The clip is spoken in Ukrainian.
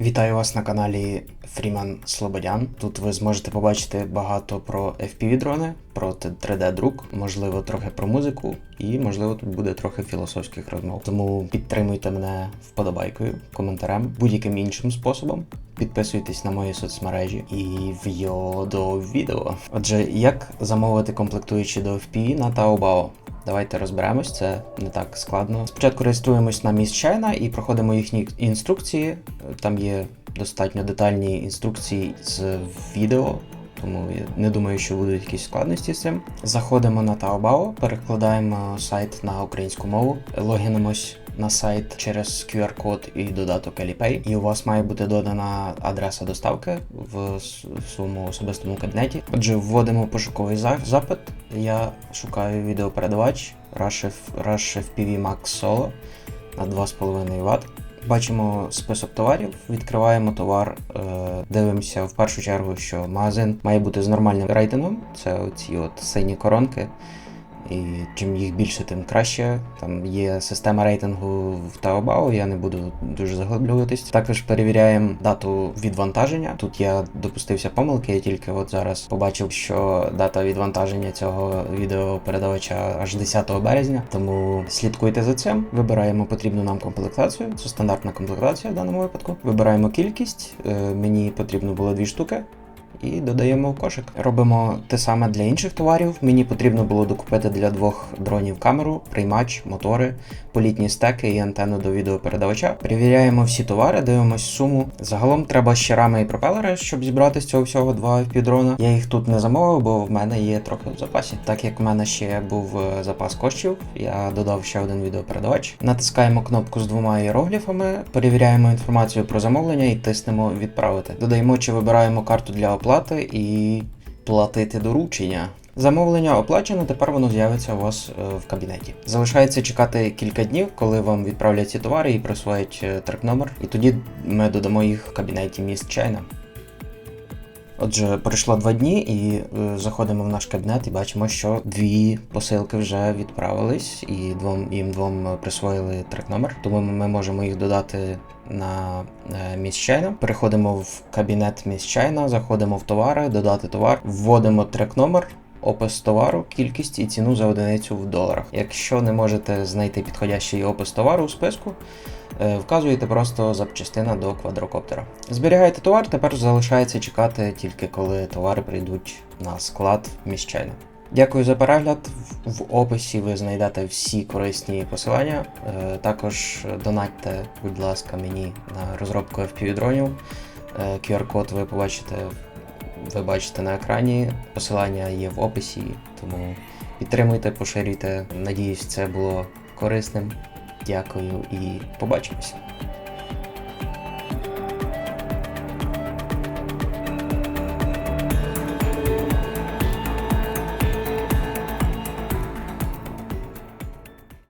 Вітаю вас на каналі Фріман Слободян. Тут ви зможете побачити багато про FPV-дрони, про 3D-друк, можливо, трохи про музику, і можливо тут буде трохи філософських розмов. Тому підтримуйте мене вподобайкою, коментарем, будь-яким іншим способом. Підписуйтесь на мої соцмережі і вйо до відео. Отже, як замовити комплектуючі до FPV на Taobao? Давайте розберемось, це не так складно. Спочатку реєструємось на міст China і проходимо їхні інструкції. Там є достатньо детальні інструкції з відео, тому я не думаю, що будуть якісь складності з цим. Заходимо на Taobao, перекладаємо сайт на українську мову, логінимось на сайт через QR-код і додаток Alipay, і у вас має бути додана адреса доставки в своєму особистому кабінеті. Отже, вводимо пошуковий запит. Я шукаю відеопередавач Rush, FPV Max Solo на 2,5 Вт. Бачимо список товарів, відкриваємо товар, е, дивимося в першу чергу, що магазин має бути з нормальним рейтингом. Це оці от сині коронки. І чим їх більше, тим краще. Там є система рейтингу в Taobao, я не буду дуже заглиблюватись. Також перевіряємо дату відвантаження. Тут я допустився помилки, я тільки от зараз побачив, що дата відвантаження цього відеопередавача аж 10 березня. Тому слідкуйте за цим. Вибираємо потрібну нам комплектацію. Це стандартна комплектація в даному випадку. Вибираємо кількість. Е, Мені потрібно було дві штуки і додаємо в кошик. Робимо те саме для інших товарів. Мені потрібно було докупити для двох дронів камеру, приймач, мотори, політні стеки і антенну до відеопередавача. Перевіряємо всі товари, дивимось суму. Загалом треба ще рами і пропелери, щоб зібрати з цього всього два дрона. Я їх тут не замовив, бо в мене є трохи в запасі. Так як в мене ще був е, запас коштів, я додав ще один відеопередавач. Натискаємо кнопку з двома іерогліфами, перевіряємо інформацію про замовлення і тиснемо відправити. Додаємо чи вибираємо карту для оплати і платити доручення. Замовлення оплачено, тепер воно з'явиться у вас е, в кабінеті. Залишається чекати кілька днів, коли вам відправлять ці товари і присвоять е, трек-номер, і тоді ми додамо їх в кабінеті міст Чайна. Отже, пройшло два дні, і е, заходимо в наш кабінет і бачимо, що дві посилки вже відправились, і двом їм двом присвоїли трек-номер. Тому ми можемо їх додати на е, Чайна. Переходимо в кабінет міст Чайна, заходимо в товари, додати товар, вводимо трек-номер. Опис товару, кількість і ціну за одиницю в доларах. Якщо не можете знайти підходящий опис товару у списку, е, вказуєте просто запчастина до квадрокоптера. Зберігаєте товар, тепер залишається чекати тільки коли товари прийдуть на склад міщайно. Дякую за перегляд. В- описі ви знайдете всі корисні посилання. Е, Також донатьте, будь ласка, мені на розробку FPV-дронів. Е, QR-код ви побачите, ви бачите на екрані. Посилання є в описі, тому підтримуйте, поширюйте. Надіюсь, це було корисним. Дякую і побачимося.